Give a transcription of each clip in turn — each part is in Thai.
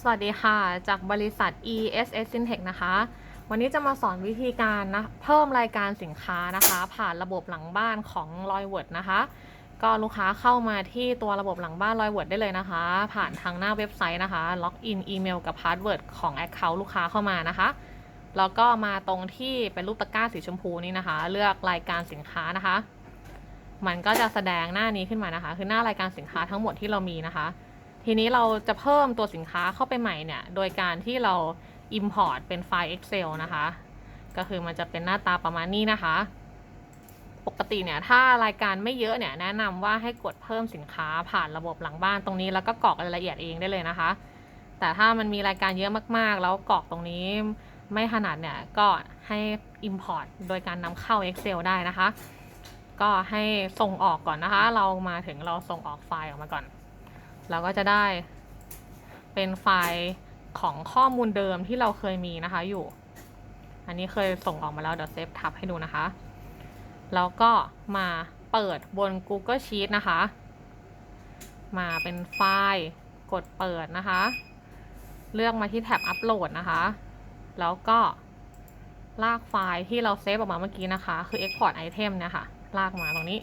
สวัสดีค่ะ จากบริษัท ESS Syntech นะคะ วันนี้จะมาสอนวิธีการนะเพิ่มรายการสินค้านะคะ ผ่านระบบหลังบ้านของ l o y w o r d นะคะ ก็ลูกค้าเข้ามาที่ตัวระบบหลังบ้าน l o y w o r d ได้เลยนะคะ ผ่านทางหน้าเว็บไซต์นะคะ ล็อกอินอีเมลกับพาสเวิร์ดของ Account ลูกค้าเข้ามานะคะ แล้วก็มาตรงที่เป็นรูปตะกร้าสีชมพูนี้นะคะ เลือกรายการสินค้านะคะ มันก็จะแสดงหน้านี้ขึ้นมานะคะ คือหน้ารายการสินค้าทั้งหมดที่เรามีนะคะ ทีนี้เราจะเพิ่มตัวสินค้าเข้าไปใหม่เนี่ย โดยการที่เรา Import เป็นไฟล์ Excel นะคะ ก็คือมันจะเป็นหน้าตาประมาณนี้นะคะ ปกติเนี่ยถ้ารายการไม่เยอะเนี่ย แนะนำว่าให้กดเพิ่มสินค้าผ่านระบบหลังบ้านตรงนี้ แล้วก็กรอกรายละเอียดเองได้เลยนะคะ แต่ถ้ามันมีรายการเยอะมากๆ แล้วกรอกตรงนี้ไม่ถนัดเนี่ย ก็ให้ Import โดยการนำเข้า Excel ได้นะคะ ก็ให้ส่งออกก่อนนะคะ เรามาถึงเราส่งออกไฟล์ออกมาก่อน เราก็จะได้เป็นไฟล์ของข้อมูลเดิมที่เราเคยมีนะคะอยู่ อันนี้เคยส่งออกมาแล้วเดี๋ยวเซฟทับให้ดูนะคะ แล้วก็มาเปิดบน Google Sheet นะคะ มาเป็นไฟล์กดเปิดนะคะ เลือกมาที่แท็บอัปโหลดนะคะ แล้วก็ลากไฟล์ที่เราเซฟออกมาเมื่อกี้นะคะ คือ Export Item เนี่ยค่ะลากมาตรงนี้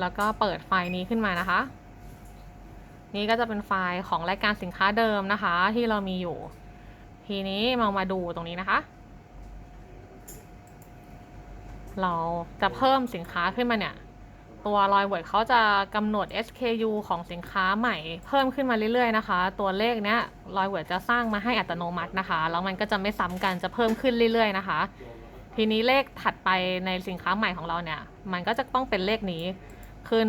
แล้วก็เปิดไฟล์นี้ขึ้นมานะคะ นี่ก็จะเป็นไฟล์ของรายการสินค้าเดิมนะคะ ที่เรามีอยู่ ทีนี้มามาดูตรงนี้นะคะ เราจะเพิ่มสินค้าขึ้นมาเนี่ย ตัวรอยเวิร์ดเขาจะกำหนด SKU ของสินค้าใหม่ เพิ่มขึ้นมาเรื่อยๆนะคะ ตัวเลขเนี้ยรอยเวิร์ดจะสร้างมาให้อัตโนมัตินะคะ แล้วมันก็จะไม่ซ้ำกันจะเพิ่มขึ้นเรื่อยๆนะคะทีนี้เลขถัดไปในสินค้าใหม่ของเราเนี่ย มันก็จะต้องเป็นเลขนี้ คือ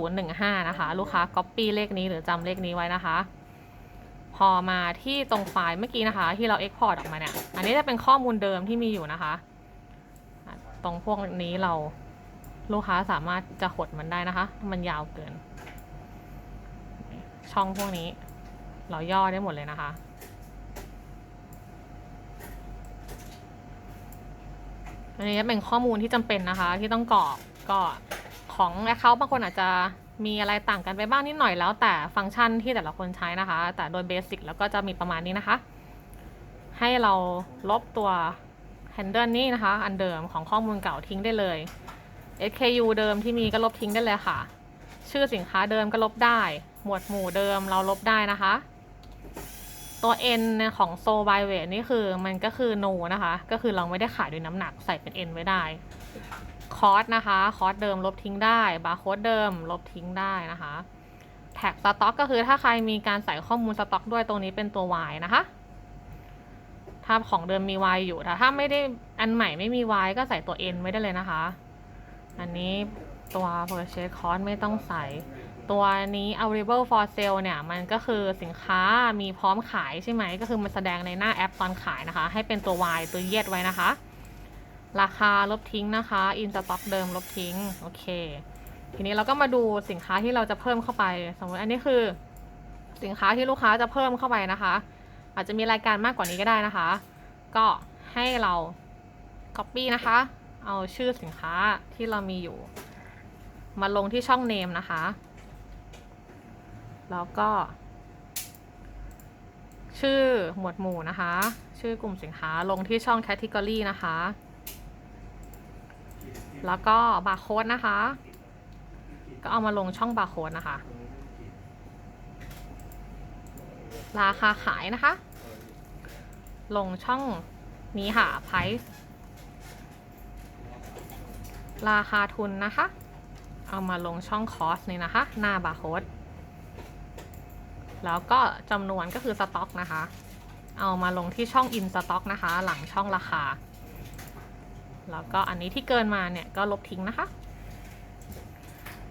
10015 นะคะ ลูกค้า copy เลขนี้หรือจำเลขนี้ไว้นะคะ พอมาที่ตรงไฟล์เมื่อกี้นะคะ ที่เรา export ออกมาเนี่ย อันนี้จะเป็นข้อมูลเดิมที่มีอยู่นะคะอะตรงพวกนี้เราลูกค้าสามารถจะหดมันได้นะคะ มันยาวเกิน ช่องพวกนี้ เราย่อได้หมดเลยนะคะ อันนี้เป็นข้อมูลที่จำเป็นนะคะ ที่ต้องกรอกก็ ของแอคเคาท์บางคนอาจจะมีอะไรต่างกันไปบ้างนิดหน่อยแล้ว แต่ฟังก์ชันที่แต่ละคนใช้นะคะ แต่โดยเบสิกแล้วก็จะมีประมาณนี้นะคะ ให้เราลบตัว handle นี้นะคะ อันเดิมของข้อมูลเก่าทิ้งได้เลย SKU เดิมที่มีก็ลบทิ้งได้เลยค่ะ ชื่อสินค้าเดิมก็ลบได้ หมวดหมู่เดิมเราลบได้นะคะ ตัว N ของ s o b y w e i g h t นี่คือมันก็คือ no นะคะ ก็คือเราไม่ได้ขายด้วยน้ำหนักใส่เป็น N ไว้ได้ คอร์สนะคะคอร์สเดิมลบทิ้งได้บาร์โค้ดเดิมลบทิ้งได้นะคะแท็กสต็อกก็คือถ้าใครมีการใส่ข้อมูลสต็อกด้วยตรงนี้เป็นตัว Y นะคะ ถ้าของเดิมมี Y อยู่แต่ถ้าไม่ได้อันใหม่ไม่มี Y ก็ใส่ตัว N ไว้ได้เลยนะคะ อันนี้ตัว purchase cost ไม่ต้องใส่ ตัวนี้ available for sale เนี่ย มันก็คือสินค้ามีพร้อมขายใช่ไหม ก็คือมันแสดงในหน้าแอปตอนขายนะคะ ให้เป็นตัว Y ตัวเยียดไว้นะคะ ราคาลบทิ้งนะคะ in stock เดิมลบทิ้งโอเค ทีนี้เราก็มาดูสินค้าที่เราจะเพิ่มเข้าไป สมมติอันนี้คือ สินค้าที่ลูกค้าจะเพิ่มเข้าไปนะคะ อาจจะมีรายการมากกว่านี้ก็ได้นะคะ ก็ให้เรา copy นะคะ เอาชื่อสินค้าที่เรามีอยู่ มาลงที่ช่อง name นะคะ แล้วก็ ชื่อหมวดหมู่นะคะ ชื่อกลุ่มสินค้าลงที่ช่อง category นะคะ แล้วก็บาร์โค้ดนะคะ ก็เอามาลงช่องบาร์โค้ดนะคะ ราคาขายนะคะ ลงช่องนี้ค่ะ price ราคาทุนนะคะ เอามาลงช่องคอสนี่นะคะ หน้าบาร์โค้ดแล้วก็จำนวนก็คือสต็อกนะคะ เอามาลงที่ช่อง in stock นะคะ หลังช่องราคา แล้วก็อันนี้ที่เกินมาเนี่ยก็ลบทิ้งนะคะ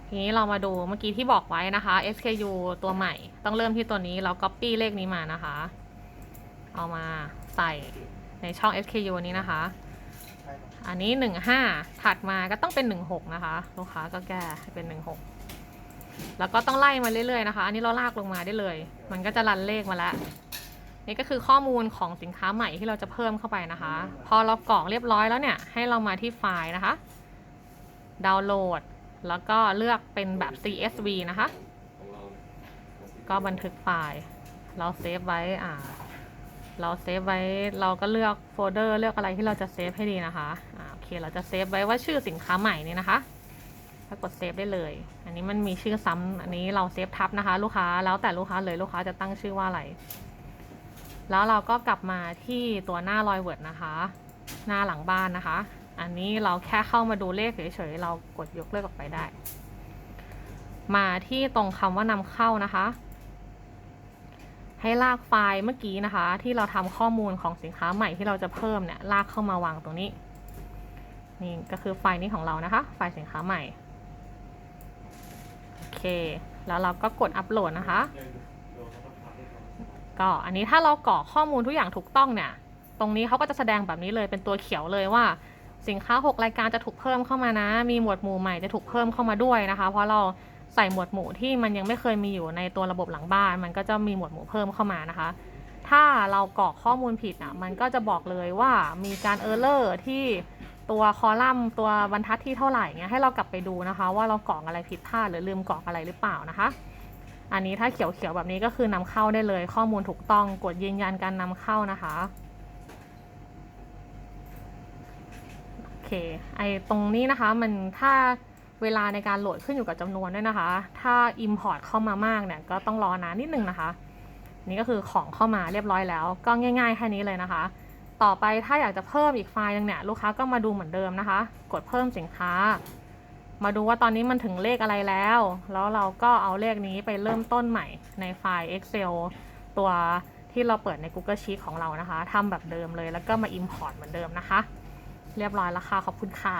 ทีนี้เรามาดูเมื่อกี้ที่บอกไว้นะคะ SKU ตัวใหม่ ต้องเริ่มที่ตัวนี้เรา copy เลขนี้มานะคะ เอามาใส่ในช่อง SKU นี้นะคะ อันนี้ 15 ถัดมาก็ต้องเป็น 16 นะคะ ลูกค้าก็แก้ให้เป็น 16 แล้วก็ต้องไล่มาเรื่อยๆนะคะ อันนี้เราลากลงมาได้เลย มันก็จะรันเลขมาแล้ว นี่ก็คือข้อมูลของสินค้าใหม่ที่เราจะเพิ่มเข้าไปนะคะ พอเรากรอกเรียบร้อยแล้วเนี่ยให้เรามาที่ไฟล์นะคะ ดาวน์โหลด แล้วก็เลือกเป็นแบบ CSV นะคะ ก็บันทึกไฟล์ เราเซฟไว้อ่าเราเซฟไว้เราก็เลือกโฟลเดอร์เลือกอะไรที่เราจะเซฟให้ดีนะคะอ่าโอเคเราจะเซฟไว้ว่าชื่อสินค้าใหม่นี่นะคะถ้ากดเซฟได้เลย อันนี้มันมีชื่อซ้ำอันนี้เราเซฟทับนะคะ ลูกค้าแล้วแต่ลูกค้าเลยลูกค้าจะตั้งชื่อว่าอะไร แล้วเราก็กลับมาที่ตัวหน้ารอยเวิร์ดนะคะ หน้าหลังบ้านนะคะ อันนี้เราแค่เข้ามาดูเลขเฉยๆ เรากดยกเลิกออกไปได้ มาที่ตรงคำว่านำเข้านะคะ ให้ลากไฟล์เมื่อกี้นะคะ ที่เราทำข้อมูลของสินค้าใหม่ที่เราจะเพิ่มเนี่ยลากเข้ามาวางตรงนี้ นี่ก็คือไฟล์นี้ของเรานะคะ ไฟล์สินค้าใหม่ โอเค แล้วเราก็กดอัปโหลดนะคะ ก็อันนี้ถ้าเรากรอกข้อมูลทุกอย่างถูกต้องเนี่ย ตรงนี้เขาก็จะแสดงแบบนี้เลยเป็นตัวเขียวเลยว่า สินค้า 6 รายการจะถูกเพิ่มเข้ามานะ มีหมวดหมู่ใหม่จะถูกเพิ่มเข้ามาด้วยนะคะ เพราะเราใส่หมวดหมู่ที่มันยังไม่เคยมีอยู่ในตัวระบบหลังบ้าน มันก็จะมีหมวดหมู่เพิ่มเข้ามานะคะ ถ้าเรากรอกข้อมูลผิดอะมันก็จะบอกเลยว่ามีการเออร์เลอร์ที่ตัวคอลัมน์ตัวบรรทัดที่เท่าไหร่เงี้ยให้เรากลับไปดูนะคะ ว่าเรากรอกอะไรผิดพลาดหรือลืมกรอกอะไรหรือเปล่านะคะ อันนี้ถ้าเขียวๆแบบนี้ก็คือนำเข้าได้เลย ข้อมูลถูกต้องกดยืนยันการนำเข้านะคะโอเคไอตรงนี้นะคะมันถ้าเวลาในการโหลดขึ้นอยู่กับจำนวนด้วยนะคะ ถ้า Import เข้ามามากเนี่ยก็ต้องรอนานนิดนึงนะคะ นี่ก็คือของเข้ามาเรียบร้อยแล้ว ก็ง่ายๆแค่นี้เลยนะคะ ต่อไปถ้าอยากจะเพิ่มอีกไฟล์นึงเนี่ยลูกค้าก็มาดูเหมือนเดิมนะคะ กดเพิ่มสินค้า มาดูว่าตอนนี้มันถึงเลขอะไรแล้ว แล้วเราก็เอาเลขนี้ไปเริ่มต้นใหม่ในไฟล์ Excel ตัวที่เราเปิดใน Google Sheet ของเรานะคะทำแบบเดิมเลยแล้วก็มา Import เหมือนเดิมนะคะ เรียบร้อยแล้วค่ะ ขอบคุณค่ะ